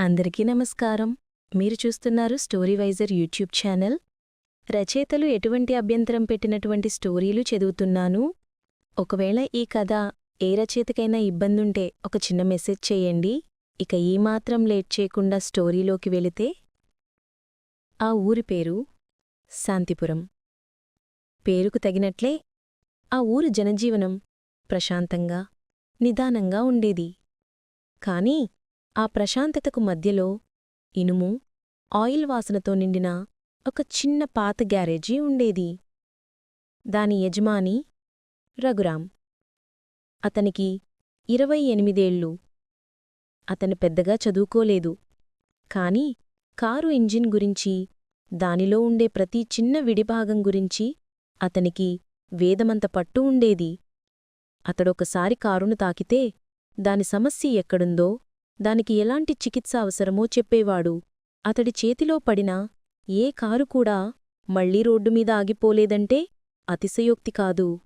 అందరికీ నమస్కారం. మీరు చూస్తున్నారు స్టోరీవైజర్ యూట్యూబ్ ఛానల్. రచయితలు ఎటువంటి అభ్యంతరం పెట్టినటువంటి స్టోరీలు చదువుతున్నాను? ఒకవేళ ఈ కథ ఏ రచయితకైనా ఇబ్బందుంటే ఒక చిన్న మెసేజ్ చేయండి. ఇక ఈ మాత్రం లేట్ చేయకుండా స్టోరీలోకి వెళితే. ఆ ఊరి పేరు శాంతిపురం. పేరుకు తగినట్లే ఆ ఊరు జనజీవనం ప్రశాంతంగా నిదానంగా ఉండేది. కానీ ఆ ప్రశాంతతకు మధ్యలో ఇనుము ఆయిల్ వాసనతో నిండిన ఒక చిన్న పాత గ్యారేజీ ఉండేది. దాని యజమాని రఘురాం అతనికి ఇరవై ఎనిమిదేళ్ళు. అతను పెద్దగా చదువుకోలేదు. కాని కారు ఇంజిన్ గురించి దానిలో ఉండే ప్రతి చిన్న విడిభాగం గురించి అతనికి వేదమంత పట్టు ఉండేది. అతడొకసారి కారును తాకితే దాని సమస్య ఎక్కడుందో దానికి ఎలాంటి చికిత్స అవసరమో చెప్పేవాడు. అతడి చేతిలో పడిన ఏ కారు కూడా మళ్ళీ రోడ్డుమీద ఆగిపోలేదంటే అతిశయోక్తి కాదు.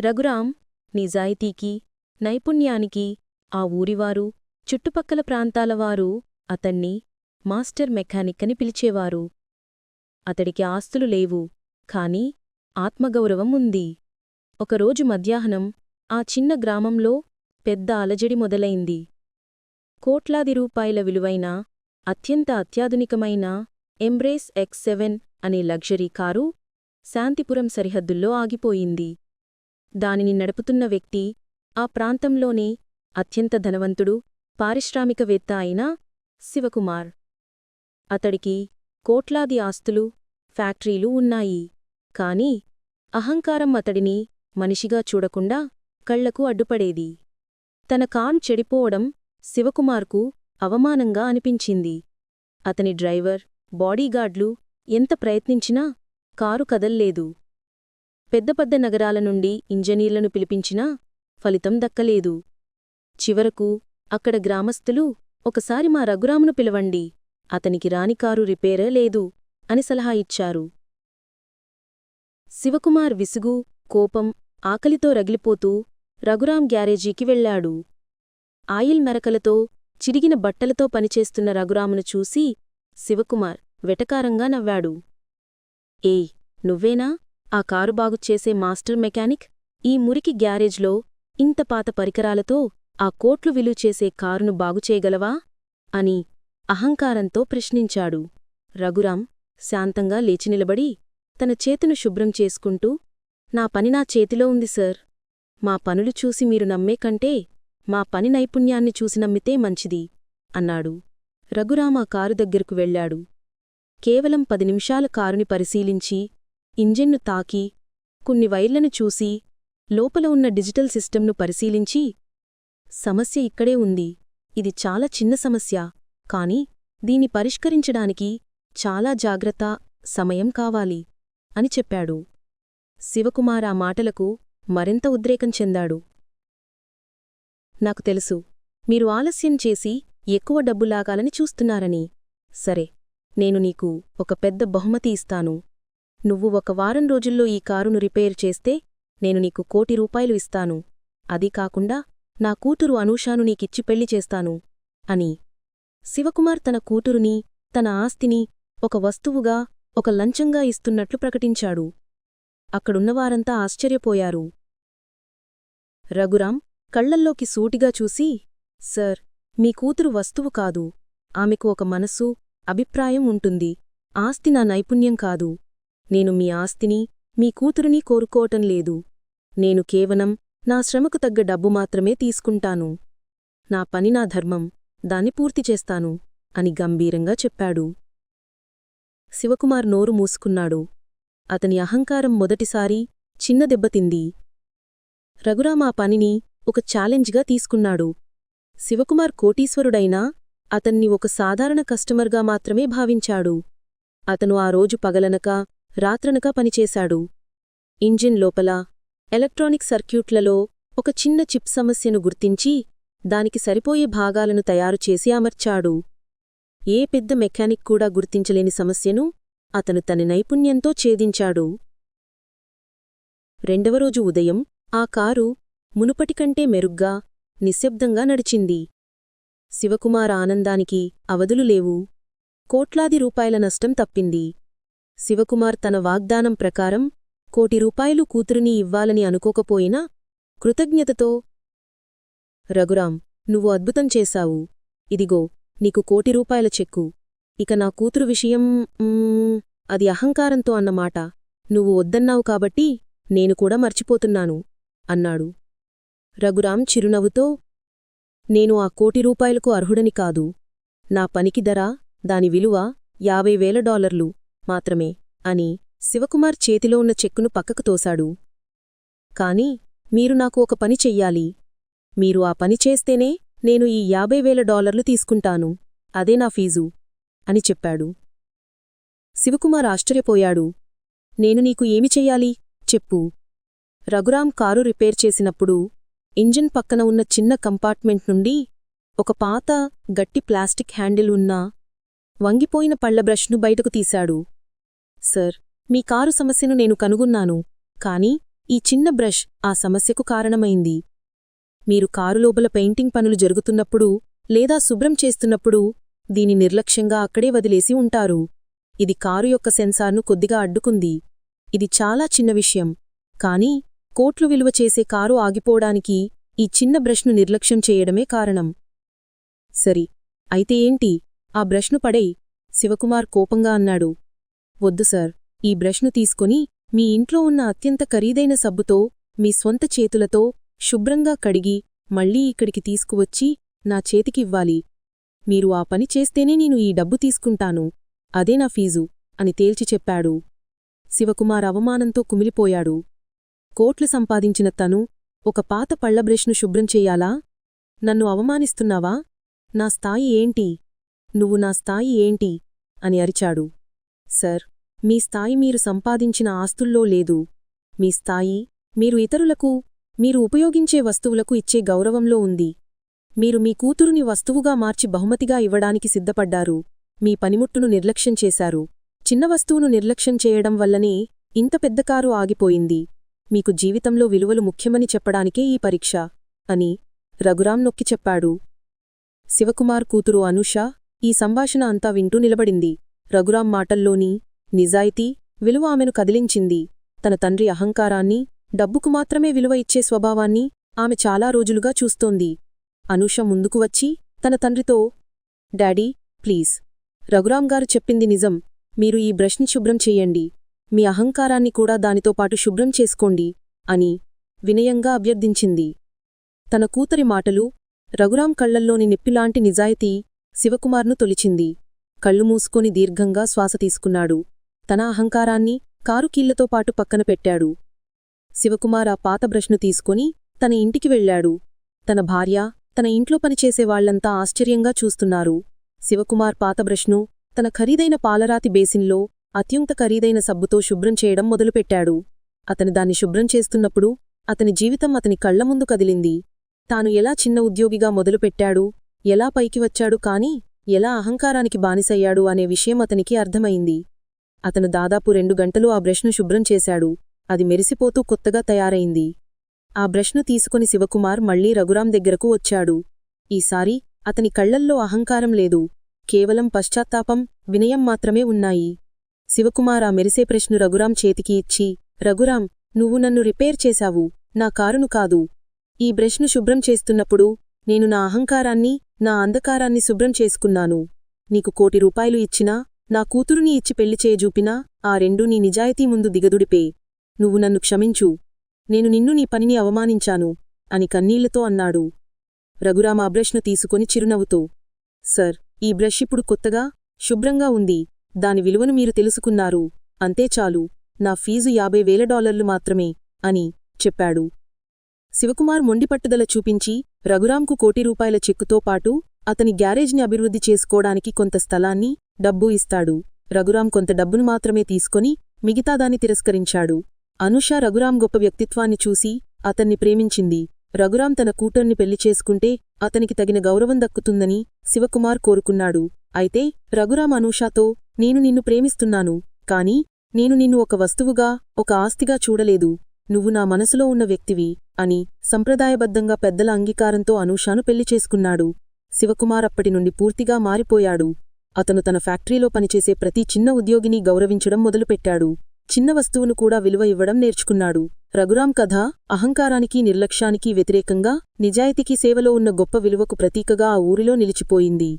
రఘురాం నిజాయితీకి నైపుణ్యానికి ఆ ఊరివారు చుట్టుపక్కల ప్రాంతాలవారు అతన్ని మాస్టర్ మెకానిక్ అని పిలిచేవారు. అతడికి ఆస్తులు లేవు కాని ఆత్మగౌరవం ఉంది. ఒకరోజు మధ్యాహ్నం ఆ చిన్న గ్రామంలో పెద్ద అలజడి మొదలైంది. కోట్లాది రూపాయల విలువైన అత్యంత అత్యాధునికమైన ఎంబ్రేస్ ఎక్స్ సెవెన్ అనే లగ్జరీ కారు శాంతిపురం సరిహద్దుల్లో ఆగిపోయింది. దానిని నడుపుతున్న వ్యక్తి ఆ ప్రాంతంలోనే అత్యంత ధనవంతుడు పారిశ్రామికవేత్త అయిన శివకుమార్. అతడికి కోట్లాది ఆస్తులు ఫ్యాక్టరీలు ఉన్నాయి. కాని అహంకారం అతడిని మనిషిగా చూడకుండా కళ్ళకు అడ్డుపడేది. తన కాన్ చెడిపోవడం శివకుమార్కు అవమానంగా అనిపించింది. అతని డ్రైవర్ బాడీగార్డ్లు ఎంత ప్రయత్నించినా కారు కదల్లేదు. పెద్ద పెద్ద నగరాల నుండి ఇంజనీర్లను పిలిపించినా ఫలితం దక్కలేదు. చివరకు అక్కడ గ్రామస్థులు ఒకసారి మా రఘురామును పిలవండి అతనికి రాని కారు రిపేరే లేదు అని సలహా ఇచ్చారు. శివకుమార్ విసుగు కోపం ఆకలితో రగిలిపోతూ రఘురాం గ్యారేజీకి వెళ్ళాడు ఆయిల్ మెరకలతో చిరిగిన బట్టలతో పనిచేస్తున్న రఘురామును చూసి శివకుమార్ వెటకారంగా నవ్వాడు. ఏయ్ నువ్వేనా? ఆ కారు బాగుచేసే మాస్టర్ మెకానిక్? ఈ మురికి గ్యారేజ్లో ఇంత పాత పరికరాలతో ఆ కోట్లు విలువ చేసే కారును బాగుచేయగలవా అని అహంకారంతో ప్రశ్నించాడు. రఘురాం శాంతంగా లేచి నిలబడి తన చేతును శుభ్రం చేసుకుంటూ నా పని నా చేతిలో ఉంది సార్. మా పనులు చూసి మీరు నమ్మే కంటే మా పని నైపుణ్యాన్ని చూసి నమ్మితే మంచిది అన్నాడు. రఘురామ కారు దగ్గరకు వెళ్ళాడు కేవలం పది నిమిషాల కారుని పరిశీలించి ఇంజిన్ను తాకి కొన్ని వైర్లను చూసి లోపల ఉన్న డిజిటల్ సిస్టంను పరిశీలించి సమస్య ఇక్కడే ఉంది ఇది చాలా చిన్న సమస్య కాని దీన్ని పరిష్కరించడానికి చాలా జాగ్రత్త సమయం కావాలి అని చెప్పాడు. శివకుమార్ ఆ మాటలకు మరింత ఉద్రేకం చెందాడు. నాకు తెలుసు. మీరు ఆలస్యం చేసి ఎక్కువ డబ్బు లాగాలని చూస్తున్నారని. సరే నేను నీకు ఒక పెద్ద బహుమతి ఇస్తాను. నువ్వు ఒక వారం రోజుల్లో ఈ కారును రిపేర్ చేస్తే నేను నీకు కోటి రూపాయలు ఇస్తాను. అది కాకుండా నా కూతురు అనూషాను నీకిచ్చి పెళ్ళి చేస్తాను అని. శివకుమార్ తన కూతురుని తన ఆస్తిని ఒక వస్తువుగా ఒక లంచంగా ఇస్తున్నట్లు ప్రకటించాడు. అక్కడున్నవారంతా ఆశ్చర్యపోయారు. రఘురాం కళ్ళల్లోకి సూటిగా చూసి సర్ మీ కూతురు వస్తువు కాదు. ఆమెకు ఒక మనస్సు అభిప్రాయం ఉంటుంది. ఆస్తి నా నైపుణ్యం కాదు. నేను మీ ఆస్తిని మీ కూతురుని కోరుకోవటం లేదు. నేను కేవలం నా శ్రమకు తగ్గ డబ్బు మాత్రమే తీసుకుంటాను. నా పని నా ధర్మం. దాన్ని పూర్తి చేస్తాను. అని గంభీరంగా చెప్పాడు. శివకుమార్ నోరు మూసుకున్నాడు. అతని అహంకారం మొదటిసారి చిన్న దెబ్బతింది. రఘురామా పనిని ఒక ఛాలెంజ్గా తీసుకున్నాడు. శివకుమార్ కోటీశ్వరుడైనా అతన్ని ఒక సాధారణ కస్టమర్గా మాత్రమే భావించాడు. అతను ఆ రోజు పగలనక రాత్రనక పనిచేశాడు. ఇంజిన్ లోపల ఎలక్ట్రానిక్ సర్క్యూట్లలో ఒక చిన్న చిప్ సమస్యను గుర్తించి దానికి సరిపోయే భాగాలను తయారుచేసి అమర్చాడు. ఏ పెద్ద మెకానిక్ కూడా గుర్తించలేని సమస్యను అతను తన నైపుణ్యంతో ఛేదించాడు. రెండవరోజు ఉదయం ఆ కారు మునుపటికంటే మెరుగ్గా నిశ్శబ్దంగా నడిచింది. శివకుమార్ ఆనందానికి అవధులు లేవు. కోట్లాది రూపాయల నష్టం తప్పింది. శివకుమార్ తన వాగ్దానం ప్రకారం కోటి రూపాయలు కూతురిని ఇవ్వాలని అనుకోకపోయినా కృతజ్ఞతతో రఘురాం నువ్వు అద్భుతం చేశావు. ఇదిగో నీకు కోటి రూపాయల చెక్కు. ఇక నా కూతురు విషయం అది అహంకారంతో అన్నమాట. నువ్వు వద్దన్నావు కాబట్టి నేను కూడా మర్చిపోతున్నాను అన్నాడు. రఘురాం చిరునవ్వుతో నేను ఆ కోటి రూపాయలకు అర్హుడని కాదు. నా పనికి ధర దాని విలువ యాభై వేల డాలర్లు మాత్రమే అని శివకుమార్ చేతిలో ఉన్న చెక్కును పక్కకు తోశాడు. కాని మీరు నాకు ఒక పని చెయ్యాలి. మీరు ఆ పని చేస్తేనే నేను ఈ యాభై వేల డాలర్లు తీసుకుంటాను. అదే నా ఫీజు అని చెప్పాడు. శివకుమార్ ఆశ్చర్యపోయాడు. నేను నీకు ఏమి చెయ్యాలి? చెప్పు. రఘురాం కారు రిపేర్ చేసినప్పుడు ఇంజిన్ పక్కన ఉన్న చిన్న కంపార్ట్మెంట్ నుండి ఒక పాత గట్టి ప్లాస్టిక్ హ్యాండిల్ ఉన్న వంగిపోయిన పళ్ళ బ్రష్ను బయటకు తీశాడు. సర్ మీ కారు సమస్యను నేను కనుగొన్నాను కాని ఈ చిన్న బ్రష్ ఆ సమస్యకు కారణమైంది. మీరు కారు లోపల పెయింటింగ్ పనులు జరుగుతున్నప్పుడు లేదా శుభ్రం చేస్తున్నప్పుడు దీని నిర్లక్ష్యంగా అక్కడే వదిలేసి ఉంటారు. ఇది కారు యొక్క సెన్సార్ను కొద్దిగా అడ్డుకుంది. ఇది చాలా చిన్న విషయం కానీ కోట్లు విలువ చేసే కారు ఆగిపోవడానికి ఈ చిన్న బ్రష్ను నిర్లక్ష్యం చేయడమే కారణం. సరి అయితే ఏంటి? ఆ బ్రష్ను పడేయ్ శివకుమార్ కోపంగా అన్నాడు. వద్దు సార్ ఈ బ్రష్ను తీసుకొని మీ ఇంట్లో ఉన్న అత్యంత ఖరీదైన సబ్బుతో మీ స్వంత చేతులతో శుభ్రంగా కడిగి మళ్ళీ ఇక్కడికి తీసుకువచ్చి నా చేతికివ్వాలి మీరు ఆ పని చేస్తేనే నేను ఈ డబ్బు తీసుకుంటాను. అదే నా ఫీజు అని తేల్చి చెప్పాడు. శివకుమార్ అవమానంతో కుమిలిపోయాడు. కోట్లు సంపాదించిన తను ఒక పాత పళ్ళబ్రష్ను శుభ్రం చెయ్యాలా నన్ను అవమానిస్తున్నావా? నా స్థాయి ఏంటి? నువ్వు నా స్థాయి ఏంటి? అని అరిచాడు. సర్ మీ స్థాయి మీరు సంపాదించిన ఆస్తుల్లో లేదు. మీ స్థాయి మీరు ఇతరులకు మీరు ఉపయోగించే వస్తువులకు ఇచ్చే గౌరవంలో ఉంది. మీరు మీ కూతురుని వస్తువుగా మార్చి బహుమతిగా ఇవ్వడానికి సిద్ధపడ్డారు. మీ పనిముట్టును నిర్లక్ష్యం చేశారు. చిన్న వస్తువును నిర్లక్ష్యం చేయడం వల్లనే ఇంత పెద్ద కారు ఆగిపోయింది. మీకు జీవితంలో విలువలు ముఖ్యమని చెప్పడానికే ఈ పరీక్ష అని రఘురాం నొక్కి చెప్పాడు. శివకుమార్ కూతురు అనుష ఈ సంభాషణ అంతా వింటూ నిలబడింది. రఘురాం మాటల్లోని నిజాయితీ విలువ ఆమెను కదిలించింది. తన తండ్రి అహంకారాన్ని డబ్బుకు మాత్రమే విలువ ఇచ్చే స్వభావాన్ని ఆమె చాలా రోజులుగా చూస్తోంది. అనుష ముందుకు వచ్చి తన తండ్రితో డాడీ ప్లీజ్. రఘురాం గారు చెప్పింది నిజం. మీరు ఈ బ్రష్ని శుభ్రం చెయ్యండి మీ అహంకారాన్ని కూడా దానితో పాటు శుభ్రం చేసుకోండి అని వినయంగా అభ్యర్థించింది. తన కూతరి మాటలు రఘురాం కళ్ళల్లోని నిప్పిలాంటి నిజాయితీ శివకుమార్ను తొలిచింది. కళ్ళు మూసుకొని దీర్ఘంగా శ్వాస తీసుకున్నాడు. తన అహంకారాన్ని కారు కీళ్ళతో పాటు పక్కన పెట్టాడు. శివకుమార్ ఆ పాత బ్రష్ను తీసుకొని తన ఇంటికి వెళ్ళాడు. తన భార్య తన ఇంట్లో పనిచేసేవాళ్ళంతా ఆశ్చర్యంగా చూస్తున్నారు. శివకుమార్ పాత బ్రష్ను తన ఖరీదైన పాలరాతి బేసిన్లో అత్యంత ఖరీదైన సబ్బుతో శుభ్రం చేయడం మొదలుపెట్టాడు. అతను దాన్ని శుభ్రం చేస్తున్నప్పుడు అతని జీవితం అతని కళ్ళ ముందు కదిలింది. తాను ఎలా చిన్న ఉద్యోగిగా మొదలుపెట్టాడు ఎలా పైకి వచ్చాడు కాని ఎలా అహంకారానికి బానిసయ్యాడు అనే విషయం అతనికి అర్థమైంది. అతను దాదాపు రెండు గంటలు ఆ బ్రష్ను శుభ్రం చేశాడు. అది మెరిసిపోతూ కొత్తగా తయారైంది. ఆ బ్రష్ను తీసుకుని శివకుమార్ మళ్ళీ రఘురాం దగ్గరకు వచ్చాడు. ఈసారి అతని కళ్ళల్లో అహంకారం లేదు. కేవలం పశ్చాత్తాపం వినయం మాత్రమే ఉన్నాయి. శివకుమార్ ఆ మెరిసే ప్రశ్ను రఘురాం చేతికి ఇచ్చి రఘురాం నువ్వు నన్ను రిపేర్ చేశావు. నా కారును కాదు. ఈ బ్రష్ను శుభ్రం చేస్తున్నప్పుడు నేను నా అహంకారాన్ని నా అంధకారాన్ని శుభ్రం చేసుకున్నాను. నీకు కోటి రూపాయలు ఇచ్చినా నా కూతురుని ఇచ్చి పెళ్ళి చేయజూపినా ఆ రెండూ నీ నిజాయితీ ముందు దిగదుడిపే. నువ్వు నన్ను క్షమించు. నేను నిన్ను నీ పనిని అవమానించాను అని కన్నీళ్ళతో అన్నాడు. రఘురామ ఆ బ్రష్ను తీసుకొని చిరునవ్వుతో సర్ ఈ బ్రష్ ఇప్పుడు కొత్తగా శుభ్రంగా ఉంది. దాని విలువను మీరు తెలుసుకున్నారు. అంతే చాలు. నా ఫీజు యాభై వేల డాలర్లు మాత్రమే అని చెప్పాడు. శివకుమార్ మొండిపట్టుదల చూపించి రఘురాంకు కోటి రూపాయల చెక్కుతో పాటు అతని గ్యారేజ్ని అభివృద్ధి చేసుకోవడానికి కొంత స్థలాన్ని డబ్బు ఇస్తాడు. రఘురాం కొంత డబ్బును మాత్రమే తీసుకొని మిగతాదాన్ని తిరస్కరించాడు. అనుష రఘురాం గొప్ప వ్యక్తిత్వాన్ని చూసి అతన్ని ప్రేమించింది. రఘురాం తన కూటర్ని పెళ్ళి చేసుకుంటే అతనికి తగిన గౌరవం దక్కుతుందని శివకుమార్ కోరుకున్నాడు. అయితే రఘురాం అనూషాతో నేను నిన్ను ప్రేమిస్తున్నాను కాని నేను నిన్ను ఒక వస్తువుగా ఒక ఆస్తిగా చూడలేదు. నువ్వు నా మనసులో ఉన్న వ్యక్తివి అని సంప్రదాయబద్ధంగా పెద్దల అంగీకారంతో అనూషాను పెళ్ళి చేసుకున్నాడు. శివకుమార్ అప్పటి నుండి పూర్తిగా మారిపోయాడు. అతను తన ఫ్యాక్టరీలో పనిచేసే ప్రతి చిన్న ఉద్యోగిని గౌరవించడం మొదలుపెట్టాడు. చిన్న వస్తువును కూడా విలువ ఇవ్వడం నేర్చుకున్నాడు. రఘురాం కథ అహంకారానికి నిర్లక్ష్యానికి వ్యతిరేకంగా నిజాయితీకి సేవలో ఉన్న గొప్ప విలువకు ప్రతీకగా ఆ ఊరిలో నిలిచిపోయింది.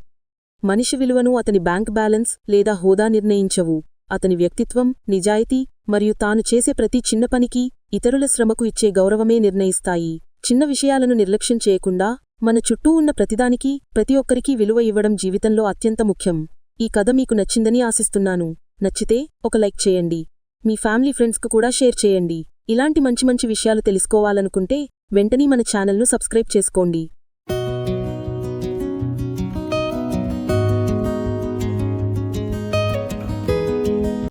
మనిషి విలువను అతని బ్యాంక్ బ్యాలెన్స్ లేదా హోదా నిర్ణయించవు. అతని వ్యక్తిత్వం నిజాయితీ మరియు తాను చేసే ప్రతి చిన్న పనికి ఇతరుల శ్రమకు ఇచ్చే గౌరవమే నిర్ణయిస్తాయి. చిన్న విషయాలను నిర్లక్ష్యం చేయకుండా మన చుట్టూ ఉన్న ప్రతిదానికి ప్రతి ఒక్కరికీ విలువ ఇవ్వడం జీవితంలో అత్యంత ముఖ్యం. ఈ కథ మీకు నచ్చిందని ఆశిస్తున్నాను. నచ్చితే ఒక లైక్ చేయండి. మీ ఫ్యామిలీ ఫ్రెండ్స్కు కూడా షేర్ చేయండి. ఇలాంటి మంచి మంచి విషయాలు తెలుసుకోవాలనుకుంటే వెంటనే మన ఛానల్ను సబ్స్క్రైబ్ చేసుకోండి.